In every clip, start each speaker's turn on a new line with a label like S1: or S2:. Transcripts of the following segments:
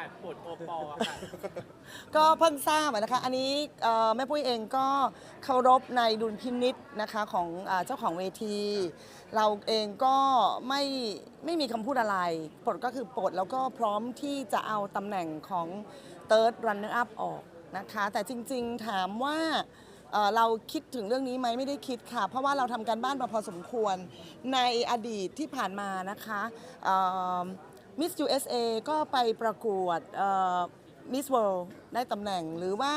S1: าสปลดโอปอล์ค่ะ
S2: ก็เพิ่งทราบอะนะคะ อันนี้เอ่อแม่ปุ้ยเองก็เคารพในดุลพินิษนะคะของเออเจ้าของเวที เราเองก็ไม่ไม่มีคำพูดอะไรปลดก็คือปลดแล้วก็พร้อมที่จะเอาตำแหน่งของ Third Runner Up ออกนะคะ แต่จริงๆถามว่าเอ่อเราคิดถึงเรื่องนี้ไหมไม่ได้คิดค่ะ เพราะว่าเราทำการบ้านมาพอสมควรในอดีตที่ผ่านมานะคะมิ ส USA ก็ไปประกวดมิสเวิลด์ได้ตำแหน่งหรือว่า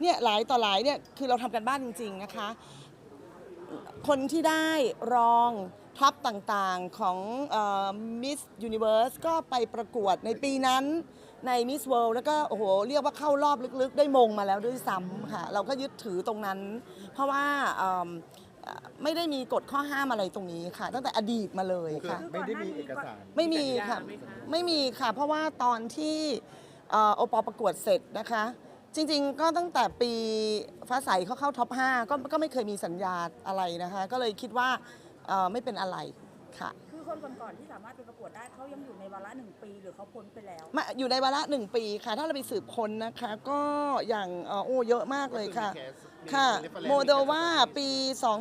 S2: เนี่ยหลายต่อหลายเนี่ยคือเราทำกันบ้านจริง ๆ นะคะ คนที่ได้รองท็อปต่างๆของมิสยูนิเวิร์สก็ไปประกวดในปีนั้นในมิสเวิลด์แล้วก็โอ้โหเรียกว่าเข้ารอบลึกๆ ได้มงมาแล้วด้วยซ้ำค่ะ เราก็ยึดถือตรงนั้น เพราะว่า ไม่ได้มีกฎข้อห้ามอะไรตรงนี้ค่ะ ตั้งแต่อดีตมาเลย
S3: คือ
S2: ค่ะ
S3: ไม่ได้มีเอกสาร
S2: ไม่มีค่ะ
S1: สัญญาไหมคะ
S2: ไม่มีค่ะ เพราะว่าตอนที่เอ่อโอปอลประกวดเสร็จนะคะ จริงๆ ก็ตั้งแต่ปีฟ้าใสเขาเข้าท็อป 5 ก็ก็ไม่เคยมีสัญญาอะไรนะคะ ก็เลยคิดว่าเอ่อไม่เป็นอะไรค่ะ
S4: คือคนก่อนๆที่สามารถไปประกวดได้เขายังอยู่ในวาระหนึ่งปี หรือเขาพ้นไปแล้ว
S2: มาอยู่ในวาระหนึ่งปีค่ะ ถ้าเราไปสืบค้นนะคะ ก็อย่างเอ่อโอ้เยอะมากเลยค่ะ ค่ะ โมเดลว่าปี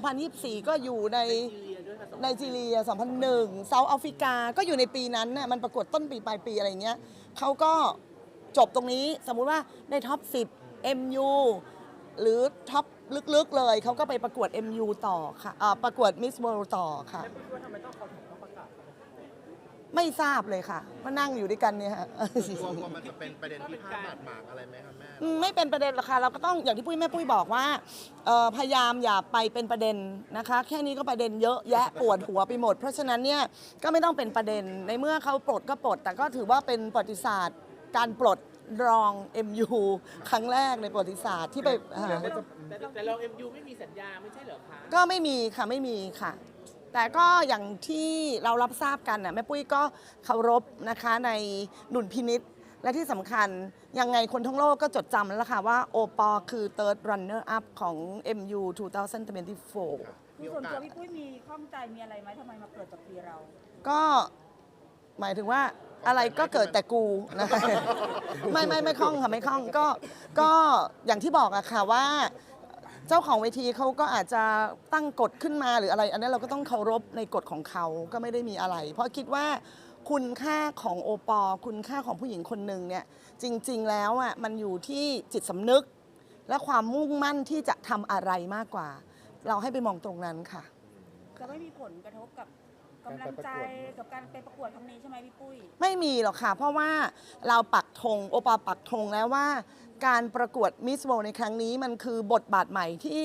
S2: 2024 ก็อยู่ในไนจีเรีย 2001เซาท์แอฟริกาก็อยู่ในปีนั้นน่ะมันประกวดต้นปีปลายปีอะไรเงี้ยเขาก็จบตรงนี้สมมุติว่าในท็อป 10 MU หรือท็อปลึกๆเลย เขาก็ไปประกวด MU ต่อค่ะเอ่อประกวด Miss World ต่อค่ะไม่ ทราบเลยค่ะมานั่งอยู่ด้วยกันเนี่ยค่ะ
S3: กลัวกลัวมันจะเป็นประเด็นที่พาดบาดหมางอะไรไหมครับแม่
S2: อืมไม่เป็นประเด็นหรอกค่ะเราก็ต้องอย่างที่ปุ้ยแม่ปุ้ยบอกว่าเอ่อพยายามอย่าไปเป็นประเด็นนะคะ แค่นี้ก็ประเด็นเยอะแยะปวดหัวไปหมด เพราะฉะนั้นเนี่ยก็ไม่ต้องเป็นประเด็นในเมื่อเขาปลดก็ปลด แต่ก็ถือว่าเป็นประวัติศาสตร์ การปลดรอง MU ครั้งแรกในประวัติศาสตร์ที่ไปอ่า
S1: แต่แต่เรา MU ไม่มีสัญญาไม่ใช่เหรอคะ
S2: ก็ไม่มีค่ะไม่มีค่ะ แต่ก็อย่างที่เรารับทราบกันน่ะแม่ปุ้ยก็เคารพนะคะในดุลพินิษและที่สำคัญยังไงคนทั้งโลกก็จดจำแล้วล่ะค่ะว่าโอปอคือ third runner up ของ MU 2024
S4: คือส่วนตัวพี่ปุ้ยมีข้องใจมีอะไรไหมทำไมมาเกิดกับปีเรา
S2: ก็หมายถึงว่าอะไรก็เกิดแต่กูนะคะ ไม่ไม่ไม่คล่องค่ะ ไม่คล่องก็ก็อย่างที่บอกอะค่ะว่า เจ้าของเวทีเขาก็อาจจะตั้งกฎขึ้นมาหรืออะไร อันนี้เราก็ต้องเคารพในกฎของเขาก็ไม่ได้มีอะไร เพราะคิดว่าคุณค่าของโอปอคุณค่าของผู้หญิงคนหนึ่งเนี่ยจริง ๆ แล้วอะมันอยู่ที่จิตสำนึก และความมุ่งมั่นที่จะทำอะไรมากกว่า เราให้ไปมองตรงนั้นค่ะ
S4: จะไม่มีผลกระทบกับ กำลังใจกับการไปประกวดครั้งนี้ใช่ไหมพี่ปุ้ย
S2: ไม่มีหรอกค่ะ เพราะว่าเราปักธงโอปาปักธงแล้วว่า การประกวดมิส r ว d ในครั้งนี้มันคือบทบาทใหม่ที่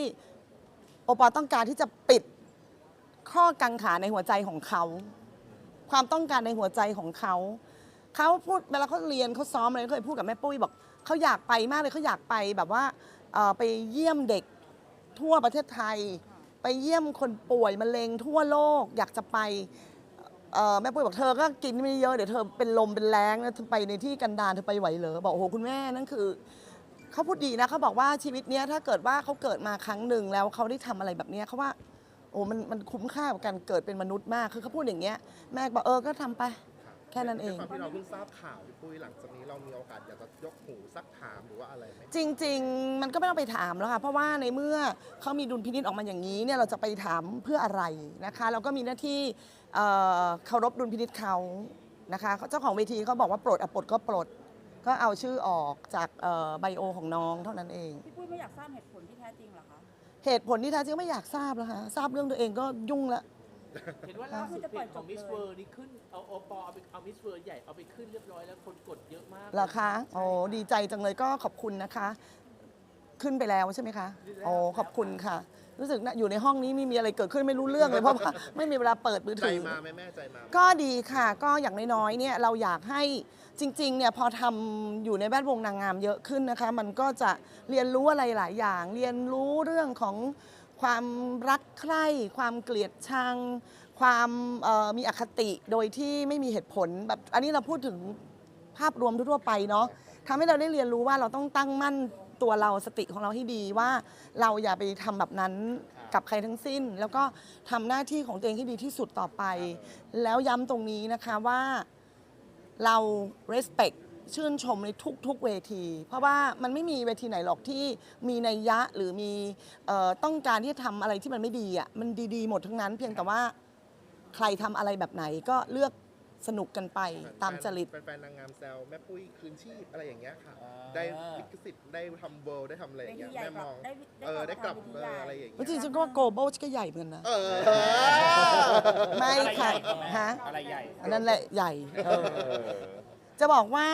S2: โอปาต้องการที่จะปิดข้อกังขาในหัวใจของเขา ความต้องการในหัวใจของเขาเขาพูดเวลาเขาเรียนเขาซ้อมอะไรเขาเคยพูดกับแม่ปุ้ยบอกเขาอยากไปมากเลยเขาอยากไปแบบว่าเอ่อไปเยี่ยมเด็กทั่วประเทศไทย ไปเยี่ยมคนป่วยมะเร็งทั่วโลกอยากจะไปแม่ปุ้ยบอกเธอก็กินไม่เยอะเดี๋ยวเธอเป็นลมเป็นแรงนะเธอไปในที่กันดารเธอไปไหวเหรอบอกโอ้โหคุณแม่นั่นคือเขาพูดดีนะเขาบอกว่าชีวิตเนี้ยถ้าเกิดว่าเขาเกิดมาครั้งหนึ่งแล้วเขาได้ทำอะไรแบบเนี้ยเขาว่าโอ้มันมันคุ้มค่ากับการเกิดเป็นมนุษย์มากคือเขาพูดอย่างเงี้ยแม่บอกเออก็ทำไป แค่นั้นเอง
S3: ด้วยความที่เราเพิ่งทราบข่าวพี่ปุ้ยหลังจากนี้เรามีโอกาสอยากจะยกหูซักถามหรือว่าอะไรไหม
S2: จริง ๆ มันก็ไม่ต้องไปถามแล้วค่ะ เพราะว่าในเมื่อเขามีดุลพินิจออกมาอย่างนี้เนี่ยเราจะไปถามเพื่ออะไรนะคะเราก็มีหน้าที่เอ่อเคารพดุลพินิจเขานะคะเจ้าของเวทีเขาบอกว่าปลดอะปลดก็ปลด ก็เอาชื่อออกจากเอ่อไบโอของน้องเท่านั้นเอง
S4: พี่ปุ้ยไม่อยากทราบเหตุผลที่แท้จริงเหรอคะ
S2: เหตุผลที่แท้จริงไม่อยากทราบแล้วค่ะทราบเรื่องตัวเองก็ยุ่งละ
S1: เห็นว่าล่าสุดเพจของมิสเวอร์นี่ขึ้นเอาโอปอล์เอาไปเอามิสเวอร์ใหญ่เอาไปขึ้นเรียบร้อยแล้วคนกดเยอะมาก
S2: เหรอคะโอ้ดีใจจังเลยก็ขอบคุณนะคะ ขึ้นไปแล้วใช่ไหมคะโอ้ขอบคุณค่ะ รู้สึกนะอยู่ในห้องนี้ไม่มีอะไรเกิดขึ้นไม่รู้เรื่องเลยเพราะว่าไม่มีเวลาเปิดมือ
S3: ใจ
S2: ถือ
S3: มาไหมแม่ใจมาไหม
S2: ก็ดีค่ะก็อย่างน้อยๆเนี่ยเราอยากให้จริงๆเนี่ยพอทำอยู่ในแวดวงนางงามเยอะขึ้นนะคะ มันก็จะเรียนรู้อะไรหลายอย่าง เรียนรู้เรื่องของ ความรักใคร่ความเกลียดชัง ความเอ่อมีอคติโดยที่ไม่มีเหตุผลแบบอันนี้เราพูดถึงภาพรวมทั่วๆไปเนาะทำให้เราได้เรียนรู้ว่าเราต้องตั้งมั่นตัวเราสติของเราให้ดีว่าเราอย่าไปทำแบบนั้นกับใครทั้งสิ้น แล้วก็ทำหน้าที่ของตัวเองให้ดีที่สุดต่อไป แล้วย้ำตรงนี้นะคะว่าเรา respect ชื่นชมในทุกๆเวที เพราะว่ามันไม่มีเวทีไหนหรอกที่มีนัยยะหรือมีเอ่อต้องการที่จะทำอะไรที่มันไม่ดีอะมันดีๆหมดทั้งนั้น เพียงแต่ว่าใครทำอะไรแบบไหนก็เลือกสนุกกันไปตามจริต
S3: แฟนๆนางงามแซวแม่ปุ้ยคืนชีพอะไรอย่างเงี้ยค่ะ
S5: อ่า
S3: ได้ลิขสิทธิ์ได้ทำเวิลด์ได้ทำอะไรอ
S4: เว
S3: ย่าง
S4: ที
S3: เงี้ย
S4: ใหญ่
S3: แม่
S4: ก
S3: ม
S4: ลับ
S3: อง
S4: ได้
S3: เออได้กลับ
S4: ทำเว
S3: เอ
S4: ที
S3: อ
S4: ใหญ่
S3: อะไรอย่างเงี้ย
S2: จริงๆฉันก็ว่า global ก็ใหญ่เหมือนกันนะ
S3: เออ
S2: ไม่ค่ะ
S5: อะไรใหญ่
S2: ฮะ
S5: อะไรใหญ่
S2: อันนั้นแหละใหญ่เออ จะบอกว่า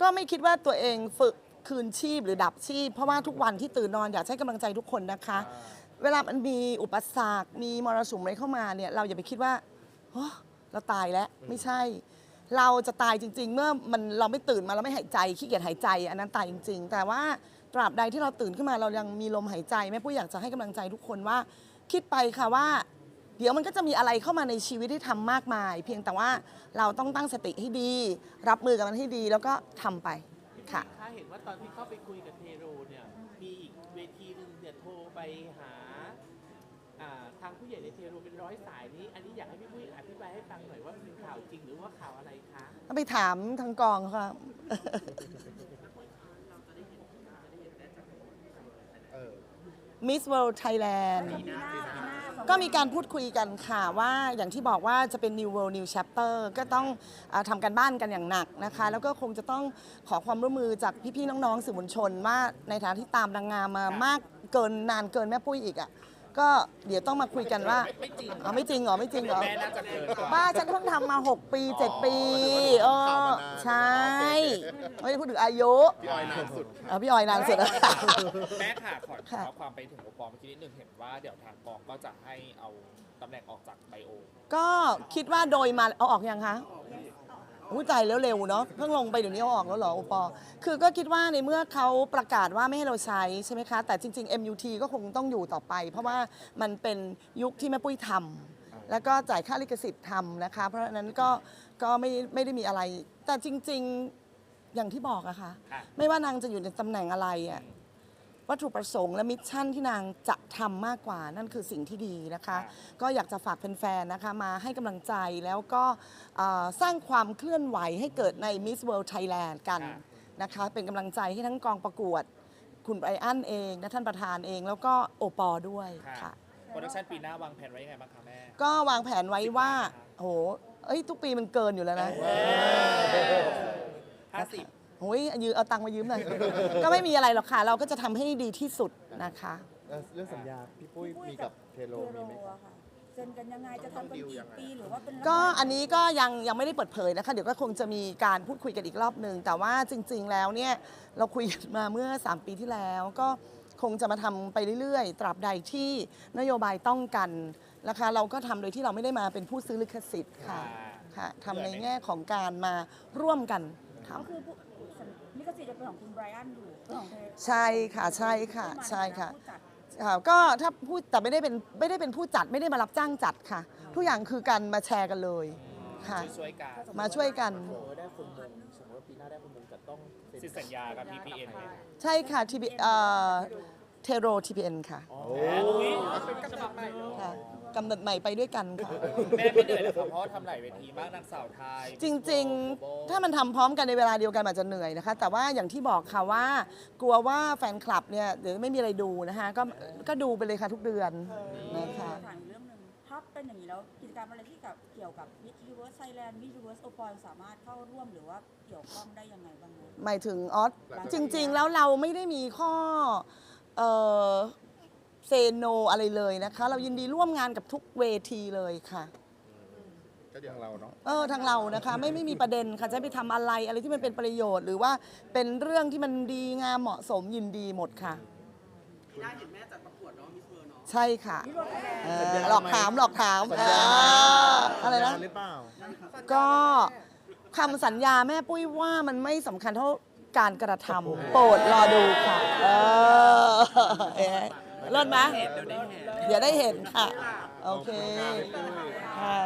S2: ก็ไม่คิดว่าตัวเองฝึกคืนชีพหรือดับชีพ เพราะว่าทุกวันที่ตื่นนอนอยากให้กำลังใจทุกคนนะคะ เวลามันมีอุปสรรคมีมรสุมอะไรเข้ามาเนี่ยเราอย่าไปคิดว่าโอ้เราตายแล้วไม่ใช่ เราจะตายจริง ๆ เมื่อมันเราไม่ตื่นมาเราไม่หายใจขี้เกียจหายใจ อันนั้นตายจริง ๆ แต่ว่าตราบใดที่เราตื่นขึ้นมาเรายังมีลมหายใจแม่ปุ้ยอยากจะให้กำลังใจทุกคนว่า คิดไปค่ะว่า เดี๋ยวมันก็จะมีอะไรเข้ามาในชีวิตที่ทำมากมาย เพียงแต่ว่าเราต้องตั้งสติให้ดี รับมือกับมันให้ดีแล้วก็ทำไปค่ะ
S1: ถ้าเห็นว่าตอนที่เข้าไปคุยกับเทโรเนี่ย มีอีกเวทีหนึ่งเนี่ยโทรไปหาอ่าทางผู้ใหญ่ในเทโรเป็นร้อยสายนี้ อันนี้อยากให้พี่ปุ้ยอธิบายให้ฟังหน่อยว่าเป็นข่าวจริงหรือว่าข่าวอะไรคะ
S2: ต้องไปถามทางกองค่ะ
S3: เออ
S2: Miss World Thailand
S4: ปีหน้าปีหน้าสอง
S2: ก็มีการพูดคุยกันค่ะว่าอย่างที่บอกว่าจะเป็น New World New Chapter ก็ต้องอทำการบ้านกันอย่างหนักนะคะ แล้วก็คงจะต้องขอความร่วมมือจากพี่ๆน้องๆสื่อมวลชนว่าในฐานะที่ตามนางงามมามากเกินนานเกินแม่ปุ้ยอีกอะ ก็เดี๋ยวต้องมาคุยกันว่า
S5: ไม่จริง
S2: อ๋อไม่จริงเหรอไม่จริงเหรอ
S5: แม่น่าจะเกินกว่า
S2: บ้าฉันเพิ่งทำมา 6 ปี 7 ปีเอ
S3: อ๋อ
S2: อ
S3: ข่าวมานาน
S2: ใช่ ไม่ได้พูดถึงอายุ
S3: พี่ออยนานสุดค่ะ
S2: เอาพี่ออยนานสุดแล้ว
S5: แม่ค่ะขอ
S2: ค่ะ
S5: ขอความไปถึงโอปอลเมื่อกี้นิดนึงเห็นว่าเดี๋ยวทางกองก็จะให้เอาตำแหน่งออกจากไบโอ
S2: ก็คิดว่าโดยมาเอาออกยังคะ อุ้ยใจแล้วเร็วเนาะเพิ่งลงไปเดี๋ยวนี้เอาออกแล้วเหรอโอปอคือก็คิดว่าในเมื่อเขาประกาศว่าไม่ให้เราใช้ใช่ไหมคะ แต่จริง ๆ MUT ก็คงต้องอยู่ต่อไป เพราะว่ามันเป็นยุคที่แม่ปุ้ยทำแล้วก็จ่ายค่าลิขสิทธิ์ทำนะคะ เพราะฉะนั้นก็ก็ไม่ไม่ได้มีอะไร แต่จริง ๆอย่างที่บอกอะค่ะ
S5: ค่ะ
S2: ไม่ว่านางจะอยู่ในตำแหน่งอะไรอะ วัตถุประสงค์และมิชชั่นที่นางจะทำมากกว่านั่นคือสิ่งที่ดีนะคะ ก็อยากจะฝากแฟนๆนะคะมาให้กำลังใจแล้วก็เอ่อสร้างความเคลื่อนไหวให้เกิดใน Miss World Thailand กัน
S5: ค่ะ
S2: นะคะเป็นกำลังใจให้ทั้งกองประกวด คุณไบรอันเองนะท่านประธานเอง แล้วก็โอปอด้วย
S5: ค่ะ
S2: ค่ะ
S5: โปรดักชันปีหน้าวางแผนไว้ยังไงบ้างคะแม่
S2: ก็วางแผนไว้ว่าโหเอ้ย ทุกปีมันเกินอยู่แล้วนะ
S5: ห้าสิบ
S2: โอ้ยยืมเอาตังค์มายืมหน่อย ก็ไม่มีอะไรหรอกค่ะ เราก็จะทำให้ดีที่สุดนะคะ
S6: เอ่อเรื่องสัญญาพี่ปุ้ย
S4: พี่ปุ้ย
S6: มีกับเทโลมีไหมครับ
S4: อะค่ะเซ็นกันยังไงจะทำกันกี่ปีหรือว่าเป็น
S2: ก็อันนี้ก็ยังยังไม่ได้เปิดเผยนะคะ เดี๋ยวก็คงจะมีการพูดคุยกันอีกรอบหนึ่งแต่ว่าจริง ๆ แล้วเนี่ยเราคุยกันมาเมื่อ 3 ปีที่แล้ว ก็คงจะมาทำไปเรื่อยๆ ตราบใดที่นโยบายต้องกันนะคะ เราก็ทำโดยที่เราไม่ได้มาเป็นผู้ซื้อลิขสิทธิ์ค่ะค่ะทำในแง่ของการมาร่วมกันท
S4: ก็คือผู้ลิขสิ ทธิ์จะเป็นของคุณไบรอันอยู่เป็นของเธอำ
S2: ใช่ค่ะใช่ค่ะ
S4: ผู้มา
S2: ใช่ค่ะ
S4: ผู้จัด
S2: ค่ะก็ถ้าผู้แต่ไม่ได้เป็นไม่ได้เป็นผู้จัดไม่ได้มารับจ้างจัดค่ะ ทุกอย่างคือการมาแชร์กันเลยค่ะ
S5: ช่วยๆกัน
S2: มาช่วยกัน
S6: สมมติว่าได้คนมงสมมติว่าปีหน้าได้คนมงจะต้องเซ็น
S5: สิสัญญากับ TPN ไหม
S2: ใช่ค่ะทีบีเอ่อ เทโรทีพีเอ็นค่ะ
S6: โอ้
S2: ค่ะกำหนดใหม่ไปด้วยกันค่ะ
S5: แม่ไม่เหนื่อยเหรอครับเพราะว่าทำหลายเวทีมากนางสาวไทย
S2: จริงๆ ถ้ามันทำพร้อมกันในเวลาเดียวกันอาจจะเหนื่อยนะคะ แต่ว่าอย่างที่บอกค่ะว่า กลัวว่าแฟนคลับเนี่ยเดี๋ยวไม่มีอะไรดูนะคะ ก็ก็ดูไปเลยค่ะทุกเดือนนะคะ
S4: ถามอีกเรื่องหนึ่งถ้าเป็นอย่างนี้แล้วกิจกรรมอะไรที่กับเกี่ยวกับ Miss Universe Thailand Miss Universe o p o l สามารถเข้าร่วมหรือว่าเกี่ยวข้องได้ยังไงบ้างไหม
S2: หมายถึงออสจริง ๆ แล้วเราไม่ได้มีข้อ เอ่อเซโนอะไรเลยนะคะ เรายินดีร่วมงานกับทุกเวทีเลยค่ะ
S3: ก็เดี๋ยวเราเนาะ
S2: เออทางเรานะคะไม่ไม่มีประเด็นค่ะจะไปทำอะไรอะไรที่มันเป็นประโยชน์ หรือว่าเป็นเรื่องที่มันดีงามเหมาะสมยินดีหมดค่ะใช่ค่ะเออหลอกถามหลอกถาม
S6: สัญ
S2: เอ
S6: ญา
S2: ออะไรนะ
S6: หรือเปล่า
S2: ก็คำสัญญาแม่ปุ้ยว่ามันไม่สำคัญเท่าการกระทำโปรดรอดูค่ะ เออ เอ๊ะเลิศไหมเดี๋ยวได้เห็นค่ะ โอเคค่ะ